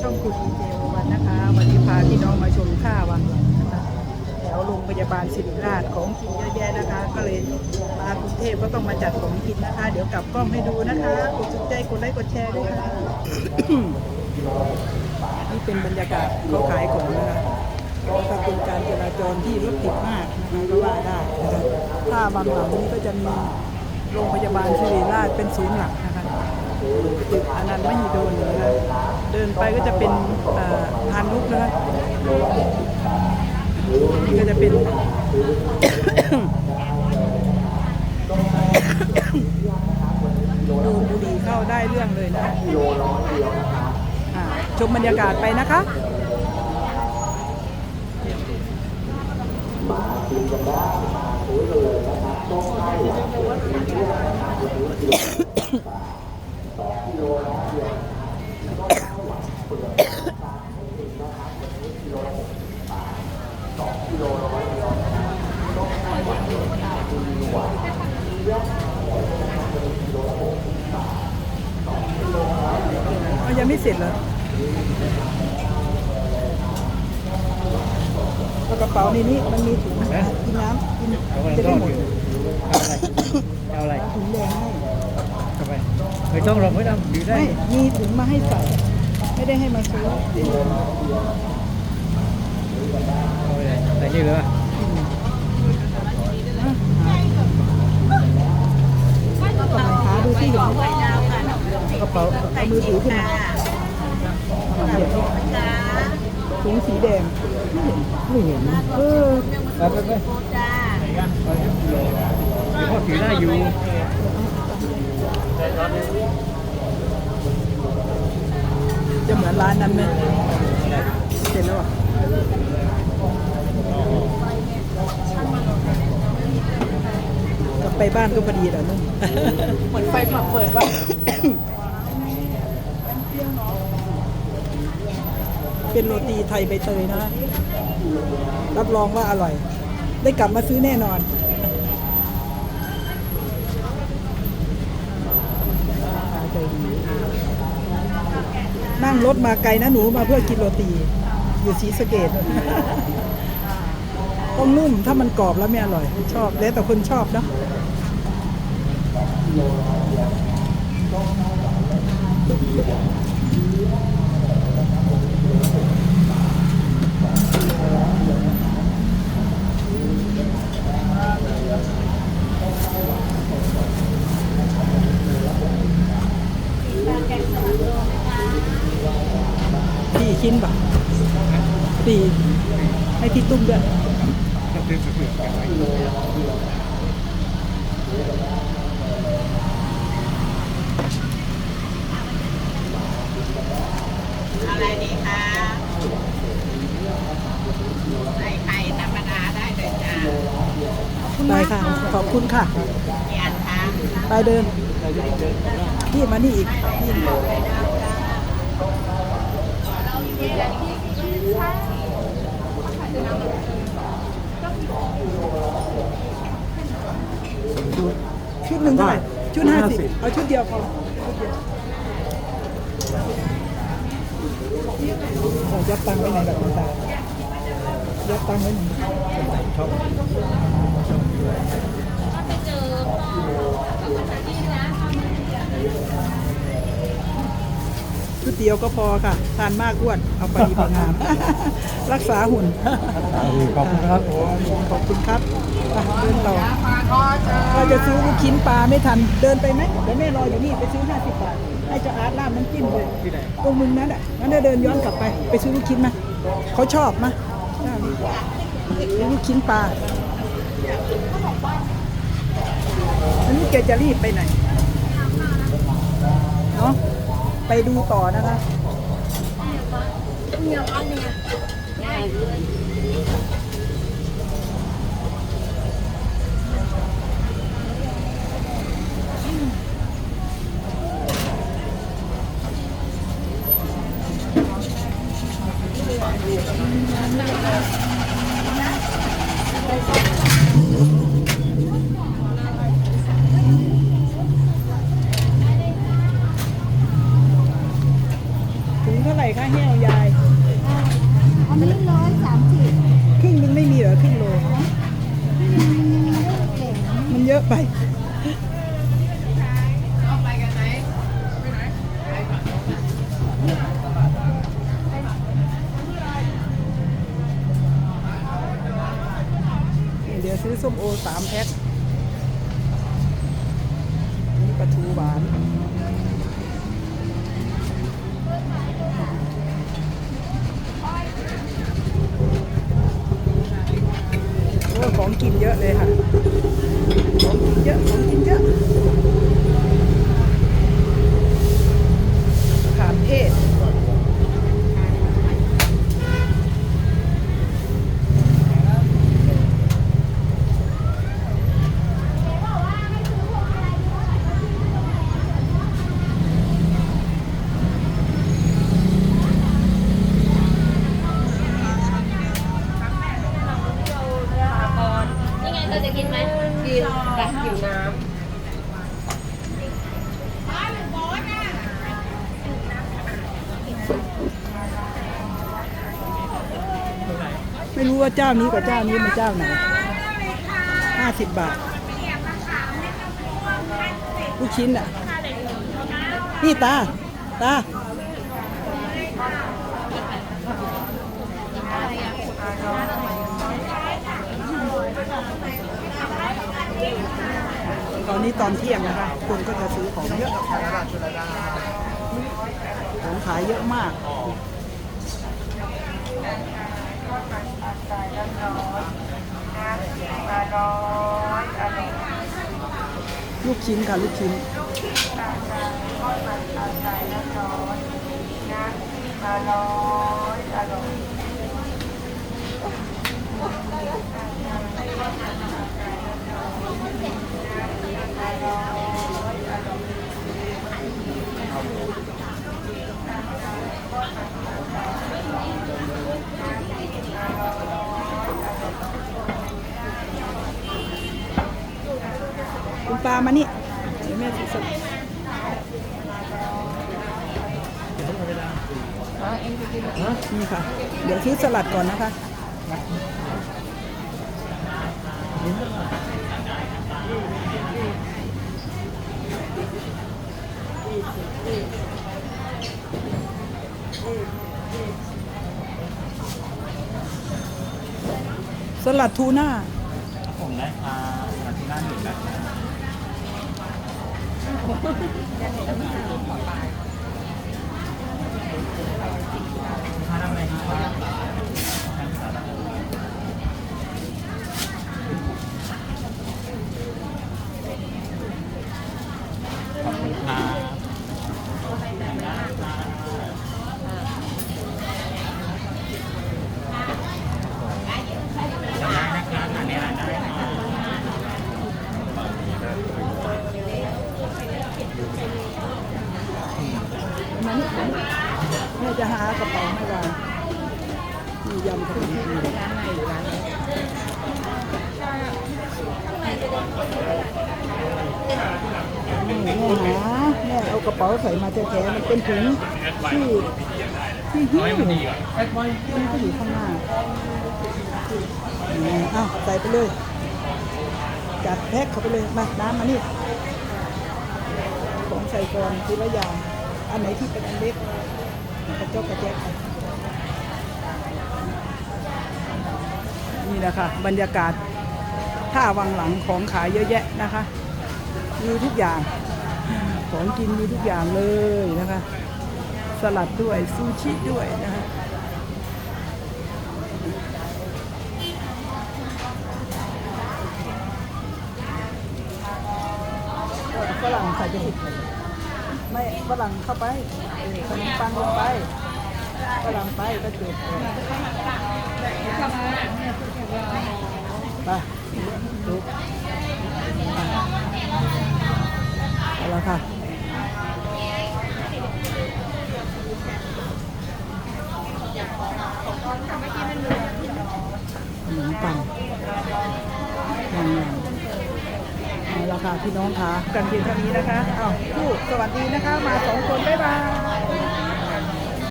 ช่องคุณดีเจวันนะคะ วันนี้พาพี่น้องมาชมค่าวังหลังนะคะแถวโรงพยาบาลศิริราชของกินเยอะแยะนะคะ ก็เลยมากรุงเทพก็ต้องมาจัดของกินนะคะ เดี๋ยวกลับกล้องให้ดูนะคะกดสนใจกดไลค์กดแชร์ด้วยค่ะนี่เป็นบรรยากาศเขาขายของนะคะก็เป็นการจราจรที่รถติดมากนะคะก็ว่าได้นะคะถ้าบางหลังนี้ก็จะมีโรงพยาบาลศิริราชเป็นศูนย์หลักนะคะตึกอนันต์มหิดลนะคะ เดินไปก็จะเป็นเอ่อพานลุกนะคะนี่ก็จะเป็นดูบุรีเข้าได้เรื่องเลยนะอ่าชมบรรยากาศไปนะคะอ๋อยังไม่เสร็จเหรอแล้ว กระเป๋าในนี้มันมีถุงกินน้ำกินเขากำลังจะต้ได้องหมอดยู่เอาอะไรเอาอะไรถุงแดงให้เข้าไปไม่ต้องหรอกไม่ต้องอยู่ได้ ไม่ มีถุงมาให้ใส่ ไม่ได้ให้มาซื้อเอาไปเลยใส่นี่เลยวะก็ไหนหาดูที่เห็นไหมกระเป๋าเอามือถือขึ้นมาเดี๋ยว ถุงสีแดงไม่เห็นนะเออไปไปไปไปพ่อถือได้อยู่จะเหมือนร้านนั้นไหมเสร็จแล้วอะกลับไปบ้านก็พอดีแหละนุ่มเหมือนไฟผับเปิดว่า เป็นโรตีไทยใบเตยนะ รับรองว่าอร่อย ได้กลับมาซื้อแน่นอนนั่งรถมาไกลนะหนูมาเพื่อกินโรตี อยู่ศรีสเกดต้องนุ่มถ้ามันกรอบแล้วไม่อร่อย ชอบ แล้วแต่คนชอบเนอะชิ้นป่ะสี่ให้พี่ตุ้มด้วย อะไรดีคะใส่ไข่ธรรมดาได้เลยจ้า ได้ค่ะ ขอบคุณค่ะ กี่อันคะ ไป เดินพี่มานี่อีกพี่ชุดหนึ่งเท่าไหร่ชุดห้าสิบเอาชุดเดียวพอชุดเดียวเอายัดตังค์ไว้ไหนแบบต่างๆยัดตังค์ไว้ไหนชอบชุด เดียวก็พอค่ะ ทานมากอ้วน เอาไปดีประงาม รักษาหุ่น ขอบคุณครับขอบคุณครับไปเดินต่อเราจะซื้อลูกชิ้นปลาไม่ทัน เดินไปไหมเดี๋ยวแม่รออยู่นี่ไปซื้อ 50 บาท ให้เจ้าอาร์ตราดน้ำจิ้มเลยที่ไหนตรงมึงนั้นอะงั้นเดินย้อนกลับไป ไปซื้อลูกชิ้นมาเขาชอบมาซื้อลูกชิ้นปลาอันนี้ แกจะรีบไปไหนเนาะไปดูต่อนะคะถุ คะแห้วยายอันนี้ร้อยสามสิบครึ่งหนึงไม่มีเหรอครึ่งโลเก่งมันเยอะไปเอาไปกันไหมเดี๋ยวซื้อส้มโอสามแพ็คนี่ปลาทูหวาน โอ้ ของกินเยอะเลยค่ะ ของกินเยอะ ของกินเยอะขามเทศ นี่ไงเธอจะกินไหมกินแต่หิวน้ ไม่รู้ว่าเจ้านี้กับเจ้านี้มันเจ้าไหนห้าสิบบาท ลูกชิ้นอะ นี่ตา ตาตอนนี้ตอนเที่ยงนะคะ คนก็จะซื้อของเยอะ ของขายเยอะมาก ลูกชิ้นค่ะลูกชิ้นคุณปลามานี่ เดี๋ยวแม่ซื้อสดนี่ค่ะ เดี๋ยวซื้อสลัดก่อนนะคะสลัดทูน่าผมได้ปลาสลัดที่าหนึ่งนะถ้า ทำอะไรดีครับขอบคุณครับจำได้นะครับอันนี้ได้ครับ มา มานี่แม่จะหากระเป๋าไม่วางมียำขนมจีนร้านไหนร้านไหนแม่หาแม่เอากระเป๋าใส่มาแท้ๆมันเป็นถุงที่ที่หิ้วมันก็อยู่ข้างหน้าอืมอ้าวใส่ไปเลยจัดแพ็คเข้าไปเลยมาน้ำมานี่ของใส่ก่อนทีละอย่าง อันไหนที่เป็นอันเล็กกระจกกระแจกนี่นะคะบรรยากาศท่าวังหลังของขายเยอะแยะนะคะ มีทุกอย่างของกินมีทุกอย่างเลยนะคะ สลัดด้วยซูชิด้วยนะคะฝรั่งใส่ไปสิ ไม่ฝรั่งเข้าไปเออขนมปังลงไปฝรั่งไปก็จุดเออไปดูเอาละค่ะขนมปังยังยัง เอาละค่ะ พี่น้องคะกันเพียงเท่านี้นะคะอ้าวผู้สวัสดีนะคะ มาสองคนบ๊ายบาย